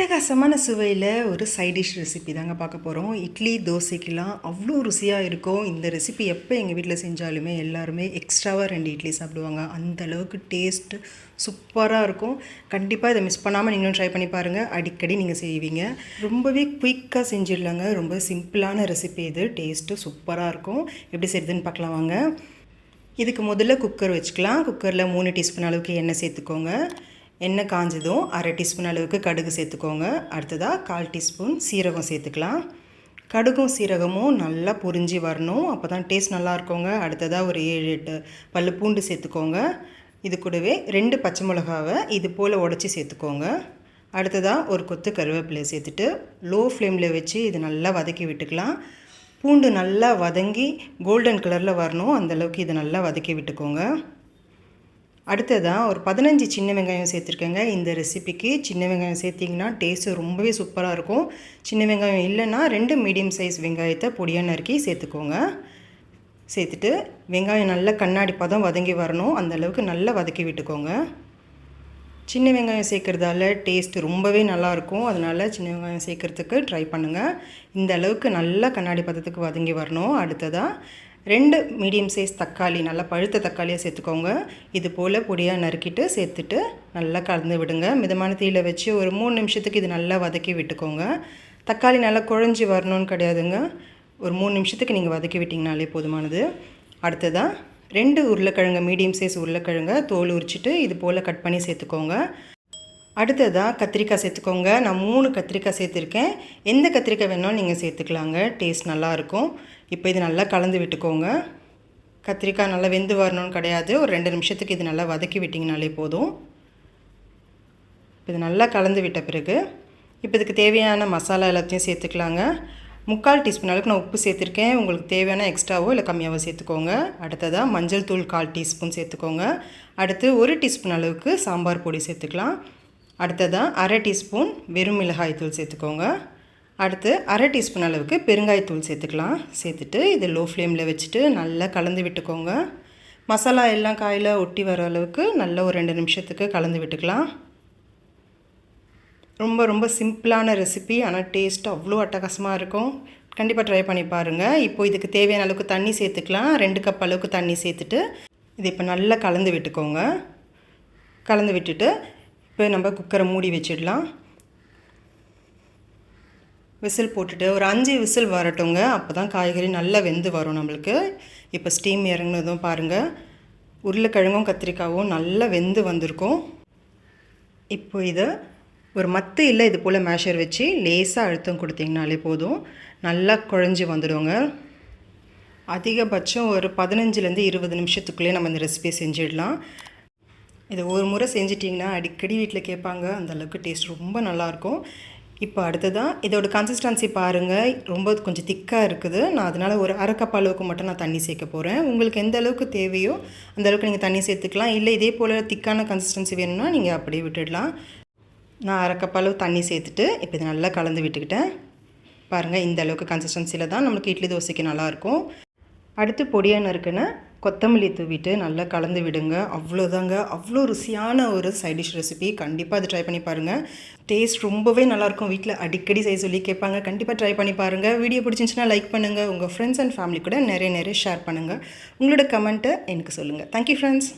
அட்டகாசமான சுவையில் ஒரு சைட் டிஷ் ரெசிபி தாங்க பார்க்க போகிறோம் இட்லி தோசைக்கெலாம் அவ்வளோ ருசியாக இருக்கும். இந்த ரெசிபி எப்போ எங்கள் வீட்டில் செஞ்சாலுமே எல்லாருமே எக்ஸ்ட்ராவாக ரெண்டு இட்லி சாப்பிடுவாங்க. அந்த அளவுக்கு டேஸ்ட்டு சூப்பராக இருக்கும். கண்டிப்பாக இதை மிஸ் பண்ணாமல் நீங்களும் ட்ரை பண்ணி பாருங்கள் அடிக்கடி நீங்கள் செய்வீங்க. ரொம்பவே குயிக்காக செஞ்சிடலாங்க. ரொம்ப சிம்பிளான ரெசிபி இது. டேஸ்ட்டு சூப்பராக இருக்கும். எப்படி செய்யுதுன்னு பார்க்கலாம் வாங்க. இதுக்கு முதல்ல குக்கர் வச்சுக்கலாம். குக்கரில் மூணு டீஸ்பூன் அளவுக்கு எண்ணெய் சேர்த்துக்கோங்க. எண்ணெய் காஞ்சதும் அரை டீஸ்பூன் அளவுக்கு கடுகு சேர்த்துக்கோங்க. அடுத்ததாக கால் டீஸ்பூன் சீரகம் சேர்த்துக்கலாம். கடுகும் சீரகமும் நல்லா பொரிஞ்சு வரணும். அப்போ தான் டேஸ்ட் நல்லா இருக்குங்க. அடுத்ததாக ஒரு ஏழு எட்டு பல்லு பூண்டு சேர்த்துக்கோங்க. இது கூடவே ரெண்டு பச்சை மிளகாவை இது போல் உடச்சி சேர்த்துக்கோங்க. அடுத்ததாக ஒரு கொத்து கருவேப்பிலையை சேர்த்துட்டு லோ ஃப்ளேமில் வச்சு இது நல்லா வதக்கி விட்டுக்கலாம். பூண்டு நல்லா வதங்கி கோல்டன் கலரில் வரணும். அந்தளவுக்கு இதை நல்லா வதக்கி விட்டுக்கோங்க. அடுத்ததாக ஒரு பதினஞ்சு சின்ன வெங்காயம் சேர்த்துருக்கேங்க. இந்த ரெசிபிக்கு சின்ன வெங்காயம் சேர்த்திங்கன்னா டேஸ்ட்டு ரொம்பவே சூப்பராக இருக்கும். சின்ன வெங்காயம் இல்லைன்னா ரெண்டு மீடியம் சைஸ் வெங்காயத்தை பொடியாக நறுக்கி சேர்த்துக்கோங்க. சேர்த்துட்டு வெங்காயம் நல்லா கண்ணாடி பதம் வதங்கி வரணும். அந்த அளவுக்கு நல்லா வதக்கி விட்டுக்கோங்க. சின்ன வெங்காயம் சேர்க்குறதால டேஸ்ட் ரொம்பவே நல்லாயிருக்கும். அதனால் சின்ன வெங்காயம் சேர்க்குறதுக்கு ட்ரை பண்ணுங்கள் இந்த அளவுக்கு நல்லா கண்ணாடி பதத்துக்கு வதங்கி வரணும். அடுத்ததாக ரெண்டு மீடியம் சைஸ் தக்காளி நல்லா பழுத்த தக்காளியாக சேர்த்துக்கோங்க. இது போல் பொடியாக நறுக்கிட்டு சேர்த்துட்டு நல்லா கலந்து விடுங்க. மிதமான தீயில் வச்சு ஒரு மூணு நிமிஷத்துக்கு இது நல்லா வதக்கி விட்டுக்கோங்க. தக்காளி நல்லா குழஞ்சி வரணும்னு கிடையாதுங்க. ஒரு மூணு நிமிஷத்துக்கு நீங்கள் வதக்கி விட்டிங்கனாலே போதுமானது. அடுத்ததாக ரெண்டு உருளைக்கிழங்கு மீடியம் சைஸ் உருளைக்கிழங்க தோல் உரிச்சிட்டு இது போல் கட் பண்ணி சேர்த்துக்கோங்க. அடுத்ததாக கத்திரிக்காய் சேர்த்துக்கோங்க. நான் மூணு கத்திரிக்காய் சேர்த்துருக்கேன். எந்த கத்திரிக்காய் வேணாலும் நீங்கள் சேர்த்துக்கலாங்க. டேஸ்ட் நல்லாயிருக்கும் இப்போ இது நல்லா கலந்து விட்டுக்கோங்க. கத்திரிக்காய் நல்லா வெந்து வரணும்னு கிடையாது. ஒரு ரெண்டு நிமிஷத்துக்கு இது நல்லா வதக்கி விட்டிங்கனாலே போதும். இது நல்லா கலந்து விட்ட பிறகு இப்போ இதுக்கு தேவையான மசாலா எல்லாத்தையும் சேர்த்துக்கலாங்க. முக்கால் டீஸ்பூன் அளவுக்கு நான் உப்பு சேர்த்துருக்கேன். உங்களுக்கு தேவையான எக்ஸ்ட்ராவோ இல்லை கம்மியாவோ சேர்த்துக்கோங்க. அடுத்ததாக மஞ்சள் தூள் கால் டீஸ்பூன் சேர்த்துக்கோங்க. அடுத்து ஒரு டீஸ்பூன் அளவுக்கு சாம்பார் பொடி சேர்த்துக்கலாம். அடுத்ததாக அரை டீஸ்பூன் வெறும் மிளகாய் தூள் சேர்த்துக்கோங்க. அடுத்து அரை டீஸ்பூன் அளவுக்கு பெருங்காயத்தூள் சேர்த்துக்கலாம். சேர்த்துட்டு இது லோ ஃப்ளேமில் வச்சுட்டு நல்லா கலந்து விட்டுக்கோங்க. மசாலா எல்லாம் காயில் ஒட்டி வர அளவுக்கு நல்ல ஒரு ரெண்டு நிமிஷத்துக்கு கலந்து விட்டுக்கலாம். ரொம்ப ரொம்ப சிம்பிளான ரெசிபி ஆனால் டேஸ்ட் அவ்வளோ அட்டகாசமாக இருக்கும். கண்டிப்பாக ட்ரை பண்ணி பாருங்கள் இப்போ இதுக்கு தேவையான அளவுக்கு தண்ணி சேர்த்துக்கலாம். ரெண்டு கப் அளவுக்கு தண்ணி சேர்த்துட்டு இது இப்போ நல்லா கலந்து விட்டுக்கோங்க. கலந்து விட்டுட்டு இப்போ நம்ம குக்கரை மூடி வச்சிடலாம். விசில் போட்டுட்டு ஒரு அஞ்சு விசில் வரட்டுங்க. அப்போ தான் காய்கறி நல்லா வெந்து வரும் நம்மளுக்கு. இப்போ ஸ்டீம் இறங்கினதும் பாருங்கள் உருளைக்கிழங்கும் கத்திரிக்காவும் நல்லா வெந்து வந்திருக்கும். இப்போ இதை ஒரு மத்து இல்லை இது போல் மேஷர் வச்சு லேசாக அழுத்தம் கொடுத்தீங்கனாலே போதும். நல்லா குழஞ்சி வந்துடுங்க. அதிகபட்சம் ஒரு பதினஞ்சுலேருந்து இருபது நிமிஷத்துக்குள்ளே நம்ம இந்த ரெசிபி செஞ்சிடலாம். இதை ஒரு முறை செஞ்சிட்டிங்கன்னா அடிக்கடி வீட்டில் கேட்பாங்க அந்தளவுக்கு டேஸ்ட் ரொம்ப நல்லாயிருக்கும். இப்போ அடுத்ததாக இதோட கன்சிஸ்டன்சி பாருங்கள் ரொம்ப கொஞ்சம் திக்காக இருக்குது. நான் அதனால் ஒரு அரை கப் அளவுக்கு மட்டும் நான் தண்ணி சேர்க்க போகிறேன் உங்களுக்கு எந்த அளவுக்கு தேவையோ அந்த அளவுக்கு நீங்கள் தண்ணி சேர்த்துக்கலாம். இல்லை இதே போல் திக்கான கன்சிஸ்டன்சி வேணும்னா நீங்கள் அப்படியே விட்டுடலாம். நான் அரைக்கப்பளவு தண்ணி சேர்த்துட்டு இப்போ இது நல்லா கலந்து விட்டுக்கிட்டேன். பாருங்கள் இந்த அளவுக்கு கன்சிஸ்டன்சியில் தான் நம்மளுக்கு இட்லி தோசைக்கு நல்லாயிருக்கும் அடுத்து பொடியான இருக்குன்னு கொத்தமல்லி தூவிட்டு நல்லா கலந்து விடுங்க. அவ்வளோதாங்க அவ்வளோ ருசியான ஒரு சைட் டிஷ் ரெசிபி கண்டிப்பாக அது ட்ரை பண்ணி பாருங்கள் டேஸ்ட் ரொம்பவே நல்லாயிருக்கும் வீட்டில் அடிக்கடி செய்ய சொல்லி கேட்பாங்க. கண்டிப்பாக ட்ரை பண்ணி பாருங்கள் வீடியோ பிடிச்சிருந்துச்சுன்னா லைக் பண்ணுங்கள் உங்கள் ஃப்ரெண்ட்ஸ் அண்ட் ஃபேமிலி கூட நிறைய நிறைய ஷேர் பண்ணுங்கள் உங்களோட கமெண்ட்டை எனக்கு சொல்லுங்கள் தேங்க்யூ ஃப்ரெண்ட்ஸ்